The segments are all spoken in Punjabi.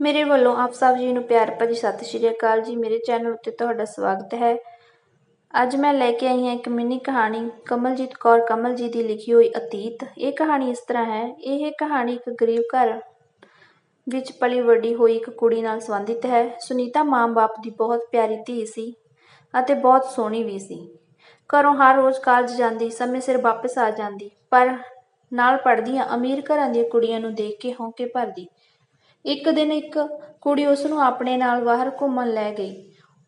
ਮੇਰੇ ਵੱਲੋਂ ਆਪ ਸਭ ਜੀ ਨੂੰ ਪਿਆਰ ਭਰੀ ਸਤਿ ਸ਼੍ਰੀ ਅਕਾਲ ਜੀ। ਮੇਰੇ ਚੈਨਲ ਉੱਤੇ ਤੁਹਾਡਾ ਸਵਾਗਤ ਹੈ। ਅੱਜ ਮੈਂ ਲੈ ਕੇ ਆਈ ਹਾਂ ਇੱਕ ਮਿੰਨੀ ਕਹਾਣੀ, ਕਮਲਜੀਤ ਕੌਰ ਕਮਲ ਜੀ ਦੀ ਲਿਖੀ ਹੋਈ ਅਤੀਤ। ਇਹ ਕਹਾਣੀ ਇਸ ਤਰ੍ਹਾਂ ਹੈ। ਇਹ ਕਹਾਣੀ ਇੱਕ ਗਰੀਬ ਘਰ ਵਿੱਚ ਪਲੀ ਵੱਡੀ ਹੋਈ ਇੱਕ ਕੁੜੀ ਨਾਲ ਸੰਬੰਧਿਤ ਹੈ। ਸੁਨੀਤਾ ਮਾਂ-ਬਾਪ ਦੀ ਬਹੁਤ ਪਿਆਰੀ ਧੀ ਸੀ ਅਤੇ ਬਹੁਤ ਸੋਹਣੀ ਵੀ ਸੀ। ਘਰੋਂ ਹਰ ਰੋਜ਼ ਕਾਲਜ ਜਾਂਦੀ, ਸਮੇਂ ਸਿਰ ਵਾਪਸ ਆ ਜਾਂਦੀ, ਪਰ ਨਾਲ ਪੜ੍ਹਦੀਆਂ ਅਮੀਰ ਘਰਾਂ ਦੀਆਂ ਕੁੜੀਆਂ ਨੂੰ ਦੇਖ ਕੇ ਹੌਂਕੇ ਭਰਦੀ। ਇੱਕ ਦਿਨ ਇੱਕ ਕੁੜੀ ਉਸ ਨੂੰ ਆਪਣੇ ਨਾਲ ਬਾਹਰ ਘੁੰਮਣ ਲੈ ਗਈ।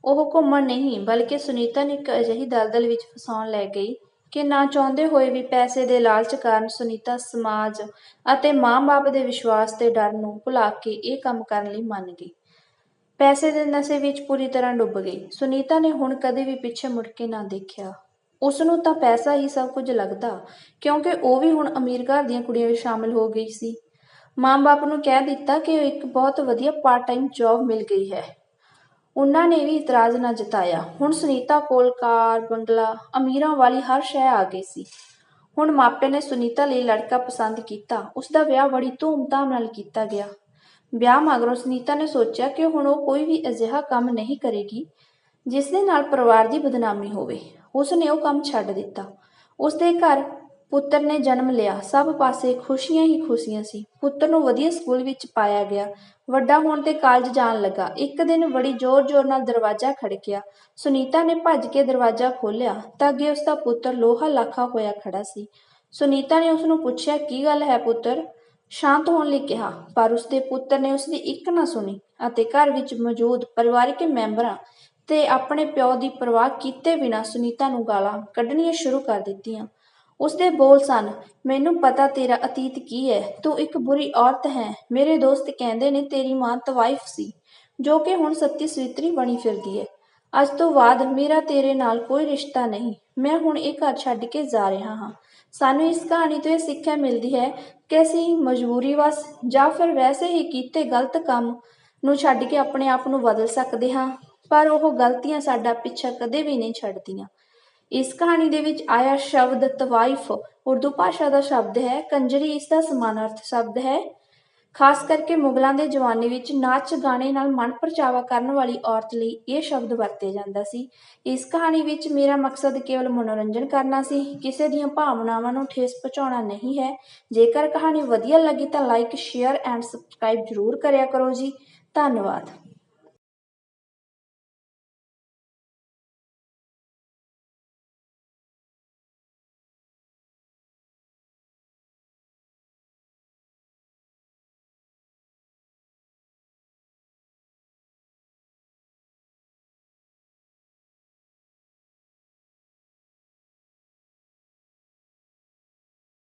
ਉਹ ਘੁੰਮਣ ਨਹੀਂ, ਬਲਕਿ ਸੁਨੀਤਾ ਨੂੰ ਇੱਕ ਅਜਿਹੀ ਦਲਦਲ ਵਿੱਚ ਫਸਾਉਣ ਲੈ ਗਈ ਕਿ ਨਾ ਚਾਹੁੰਦੇ ਹੋਏ ਵੀ ਪੈਸੇ ਦੇ ਲਾਲਚ ਕਾਰਨ ਸੁਨੀਤਾ ਸਮਾਜ ਅਤੇ ਮਾਂ-ਬਾਪ ਦੇ ਵਿਸ਼ਵਾਸ ਤੇ ਡਰ ਨੂੰ ਭੁਲਾ ਕੇ ਇਹ ਕੰਮ ਕਰਨ ਲਈ ਮੰਨ ਗਈ। ਪੈਸੇ ਦੇ ਨਸ਼ੇ ਵਿੱਚ ਪੂਰੀ ਤਰ੍ਹਾਂ ਡੁੱਬ ਗਈ। ਸੁਨੀਤਾ ਨੇ ਹੁਣ ਕਦੇ ਵੀ ਪਿੱਛੇ ਮੁੜ ਕੇ ਨਾ ਦੇਖਿਆ। ਉਸ ਨੂੰ ਤਾਂ ਪੈਸਾ ਹੀ ਸਭ ਕੁਝ ਲੱਗਦਾ, ਕਿਉਂਕਿ ਉਹ ਵੀ ਹੁਣ ਅਮੀਰ ਘਰ ਦੀਆਂ ਕੁੜੀਆਂ ਵਿੱਚ ਸ਼ਾਮਲ ਹੋ ਗਈ ਸੀ। ਮਾਂ-ਬਾਪ ਨੂੰ ਕਹਿ ਦਿੱਤਾ ਕਿ ਇੱਕ ਬਹੁਤ ਵਧੀਆ ਪਾਰਟ ਟਾਈਮ ਜੌਬ ਮਿਲ ਗਈ ਹੈ। ਉਹਨਾਂ ਨੇ ਵੀ ਇਤਰਾਜ਼ ਨਾ ਜਤਾਇਆ। ਹੁਣ ਸੁਨੀਤਾ ਕੋਲ ਕਾਰ, ਬੰਗਲਾ, ਅਮੀਰਾਂ ਵਾਲੀ ਹਰ ਸ਼ੈ ਆ ਗਈ ਸੀ। ਹੁਣ ਮਾਪੇ ਨੇ ਸੁਨੀਤਾ ਲਈ ਲੜਕਾ ਪਸੰਦ ਕੀਤਾ। ਉਸ ਦਾ ਵਿਆਹ ਬੜੀ ਧੂਮ-ਧਾਮ ਨਾਲ ਕੀਤਾ ਗਿਆ। ਵਿਆਹ ਮਗਰੋਂ ਸੁਨੀਤਾ ਨੇ ਸੋਚਿਆ ਕਿ ਹੁਣ ਉਹ ਕੋਈ ਵੀ ਅਜਿਹਾ ਕੰਮ ਨਹੀਂ ਕਰੇਗੀ, ਜਿਸ ਦੇ ਨਾਲ ਪਰਿਵਾਰ ਦੀ ਬਦਨਾਮੀ ਹੋਵੇ। ਉਸ ਨੇ ਉਹ ਕੰਮ ਛੱਡ ਦਿੱਤਾ। ਉਸ ਦੇ ਘਰ ਪੁੱਤਰ ਨੇ ਜਨਮ ਲਿਆ। ਸਭ ਪਾਸੇ ਖੁਸ਼ੀਆਂ ਹੀ ਖੁਸ਼ੀਆਂ ਸੀ। ਪੁੱਤਰ ਨੂੰ ਵਧੀਆ ਸਕੂਲ ਵਿੱਚ ਪਾਇਆ ਗਿਆ। ਵੱਡਾ ਹੋਣ ਤੇ ਕਾਲਜ ਜਾਣ ਲੱਗਾ। ਇੱਕ ਦਿਨ ਬੜੀ ਜ਼ੋਰ-ਜ਼ੋਰ ਨਾਲ ਦਰਵਾਜ਼ਾ ਖੜਕਿਆ। ਸੁਨੀਤਾ ਨੇ ਭੱਜ ਕੇ ਦਰਵਾਜ਼ਾ ਖੋਲ੍ਹਿਆ ਤਾਂ ਅੱਗੇ ਉਸ ਦਾ ਪੁੱਤਰ ਲੋਹਾ ਲਾਖਾ ਹੋਇਆ ਖੜਾ ਸੀ। ਸੁਨੀਤਾ ਨੇ ਉਸ ਨੂੰ ਪੁੱਛਿਆ, ਕੀ ਗੱਲ ਹੈ ਪੁੱਤਰ? ਸ਼ਾਂਤ ਹੋਣ ਲਈ ਕਿਹਾ, ਪਰ ਉਸ ਦੇ ਪੁੱਤਰ ਨੇ ਉਸ ਦੀ ਇੱਕ ਨਾ ਸੁਣੀ ਅਤੇ ਘਰ ਵਿੱਚ ਮੌਜੂਦ ਪਰਿਵਾਰਕ ਮੈਂਬਰਾਂ ਤੇ ਆਪਣੇ ਪਿਓ ਦੀ ਪਰਵਾਹ ਕੀਤੇ ਬਿਨਾਂ ਸੁਨੀਤਾ ਨੂੰ ਗਾਲਾਂ ਕੱਢਣੀਆਂ ਸ਼ੁਰੂ ਕਰ ਦਿੱਤੀਆਂ। ਉਸਦੇ ਬੋਲ ਸਨ, ਮੈਨੂੰ ਪਤਾ ਤੇਰਾ ਅਤੀਤ ਕੀ ਹੈ, ਤੂੰ ਇੱਕ ਬੁਰੀ ਔਰਤ ਹੈ, ਮੇਰੇ ਦੋਸਤ ਕਹਿੰਦੇ ਨੇ ਤੇਰੀ ਮਾਂ ਤਵਾਇਫ ਸੀ, ਜੋ ਕਿ ਹੁਣ ਸੱਤੀ ਸਵਿਤਰੀ ਬਣੀ ਫਿਰਦੀ ਹੈ। ਅੱਜ ਤੋਂ ਬਾਅਦ ਮੇਰਾ ਤੇਰੇ ਨਾਲ ਕੋਈ ਰਿਸ਼ਤਾ ਨਹੀਂ, ਮੈਂ ਹੁਣ ਇਹ ਘਰ ਛੱਡ ਕੇ ਜਾ ਰਿਹਾ ਹਾਂ। ਸਾਨੂੰ ਇਸ ਕਹਾਣੀ ਤੋਂ ਇਹ ਸਿੱਖਿਆ ਮਿਲਦੀ ਹੈ ਕਿ ਅਸੀਂ ਮਜਬੂਰੀ ਵਸ ਜਾਂ ਫਿਰ ਵੈਸੇ ਹੀ ਕੀਤੇ ਗਲਤ ਕੰਮ ਨੂੰ ਛੱਡ ਕੇ ਆਪਣੇ ਆਪ ਨੂੰ ਬਦਲ ਸਕਦੇ ਹਾਂ, ਪਰ ਉਹ ਗਲਤੀਆਂ ਸਾਡਾ ਪਿੱਛਾ ਕਦੇ ਵੀ ਨਹੀਂ ਛੱਡਦੀਆਂ। ਇਸ ਕਹਾਣੀ ਦੇ ਵਿੱਚ ਆਇਆ ਸ਼ਬਦ ਤਵਾਈਫ ਉਰਦੂ ਭਾਸ਼ਾ ਦਾ ਸ਼ਬਦ ਹੈ, ਕੰਜਰੀ ਇਸ ਦਾ ਸਮਾਨਾਰਥ ਸ਼ਬਦ ਹੈ। ਖਾਸ ਕਰਕੇ ਮੁਗਲਾਂ ਦੇ ਜ਼ਮਾਨੇ ਵਿੱਚ ਨਾਚ ਗਾਣੇ ਨਾਲ ਮਨ ਪਰਚਾਵਾ ਕਰਨ ਵਾਲੀ ਔਰਤ ਲਈ ਇਹ ਸ਼ਬਦ ਵਰਤਿਆ ਜਾਂਦਾ ਸੀ। ਇਸ ਕਹਾਣੀ ਵਿੱਚ ਮੇਰਾ ਮਕਸਦ ਕੇਵਲ ਮਨੋਰੰਜਨ ਕਰਨਾ ਸੀ, ਕਿਸੇ ਦੀਆਂ ਭਾਵਨਾਵਾਂ ਨੂੰ ਠੇਸ ਪਹੁੰਚਾਉਣਾ ਨਹੀਂ ਹੈ। ਜੇਕਰ ਕਹਾਣੀ ਵਧੀਆ ਲੱਗੀ ਤਾਂ ਲਾਈਕ ਸ਼ੇਅਰ ਐਂਡ ਸਬਸਕ੍ਰਾਈਬ ਜ਼ਰੂਰ ਕਰਿਆ ਕਰੋ ਜੀ। ਧੰਨਵਾਦ।